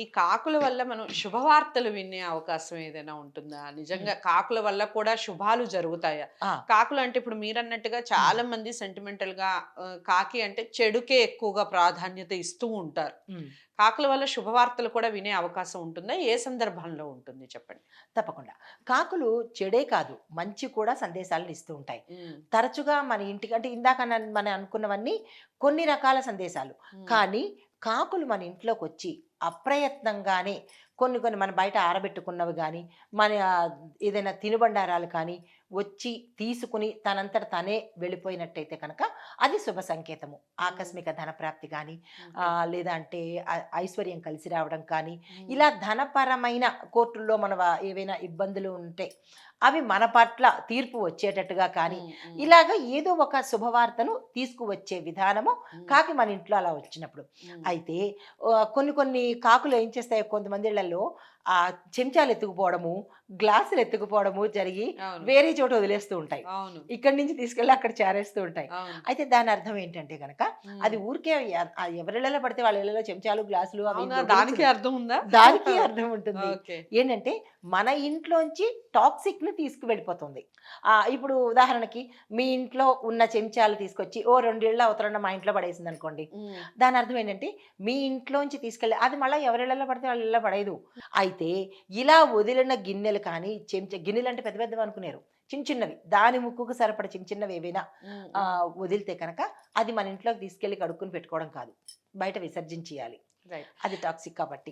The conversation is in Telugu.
ఈ కాకుల వల్ల మనం శుభవార్తలు వినే అవకాశం ఏదైనా ఉంటుందా? నిజంగా కాకుల వల్ల కూడా శుభాలు జరుగుతాయా. కాకులు అంటే ఇప్పుడు మీరు అన్నట్టుగా చాలా మంది సెంటిమెంటల్గా కాకి అంటే చెడుకే ఎక్కువగా ప్రాధాన్యత ఇస్తూ ఉంటారు. కాకుల వల్ల శుభవార్తలు కూడా వినే అవకాశం ఉంటుందా? ఏ సందర్భంలో ఉంటుంది చెప్పండి? తప్పకుండా. కాకులు చెడే కాదు మంచి కూడా సందేశాలను ఇస్తూ ఉంటాయి. తరచుగా మన ఇంటికి అంటే ఇందాక మనం అనుకున్నవన్నీ కొన్ని రకాల సందేశాలు. కానీ కాకులు మన ఇంట్లోకి వచ్చి అప్రయత్నంగానే కొన్ని కొన్ని మన బయట ఆరబెట్టుకున్నవి కానీ మన ఏదైనా తినుబండారాలు కానీ వచ్చి తీసుకుని తనంతట తనే వెళ్ళిపోయినట్టయితే కనుక అది శుభ సంకేతము. ఆకస్మిక ధనప్రాప్తి కానీ లేదా అంటే ఐశ్వర్యం కలిసి రావడం కానీ ఇలా ధనపరమైన కోర్టుల్లో మన ఏవైనా ఇబ్బందులు ఉంటే అవి మన పట్ల తీర్పు వచ్చేటట్టుగా కానీ ఇలాగ ఏదో ఒక శుభవార్తను తీసుకువచ్చే విధానము కాకి మన ఇంట్లో అలా వచ్చినప్పుడు. అయితే కొన్ని కొన్ని కాకులు ఏం చేస్తాయి కొంతమంది yellow ఆ చెంచాలు ఎత్తుకుపోవడము గ్లాసులు ఎత్తుకుపోవడము జరిగి వేరే చోట వదిలేస్తూ ఉంటాయి. ఇక్కడి నుంచి తీసుకెళ్ళి అక్కడ చేరేస్తూ ఉంటాయి. అయితే దాని అర్థం ఏంటంటే గనక ఉమ్. అది ఊరికే ఆ ఎవరిళ్ళలో పడితే వాళ్ళ ఇళ్ళలో చెంచాలు గ్లాసులు అవి దానికి అర్థం ఉందా? దానికి అర్థం ఉంటుంది. ఏంటంటే మన ఇంట్లోంచి టాక్సిక్ని తీసుకువెళ్ళిపోతుంది. ఆ ఇప్పుడు ఉదాహరణకి మీ ఇంట్లో ఉన్న చెంచాలు తీసుకొచ్చి ఓ రెండేళ్ళ అవతరణ మా ఇంట్లో పడేసింది అనుకోండి దాని అర్థం ఏంటంటే మీ ఇంట్లోంచి తీసుకెళ్ళి అది మళ్ళీ ఎవరిళ్ళలో పడితే వాళ్ళ ఇళ్ళలో పడేదు అయితే ఇలా వదిలిన గిన్నెలు కానీ చెంచా గిన్నెలు అంటే పెద్ద పెద్దవి అనుకున్నారు చిన్న చిన్నవి. దాని ముక్కుకు సరిపడ చిన్న చిన్నవి ఏవైనా వదిలితే కనుక అది మన ఇంట్లోకి తీసుకెళ్ళి కడుక్కుని పెట్టుకోవడం కాదు. బయట విసర్జించేయాలి. రైట్ అది టాక్సిక్ కాబట్టి.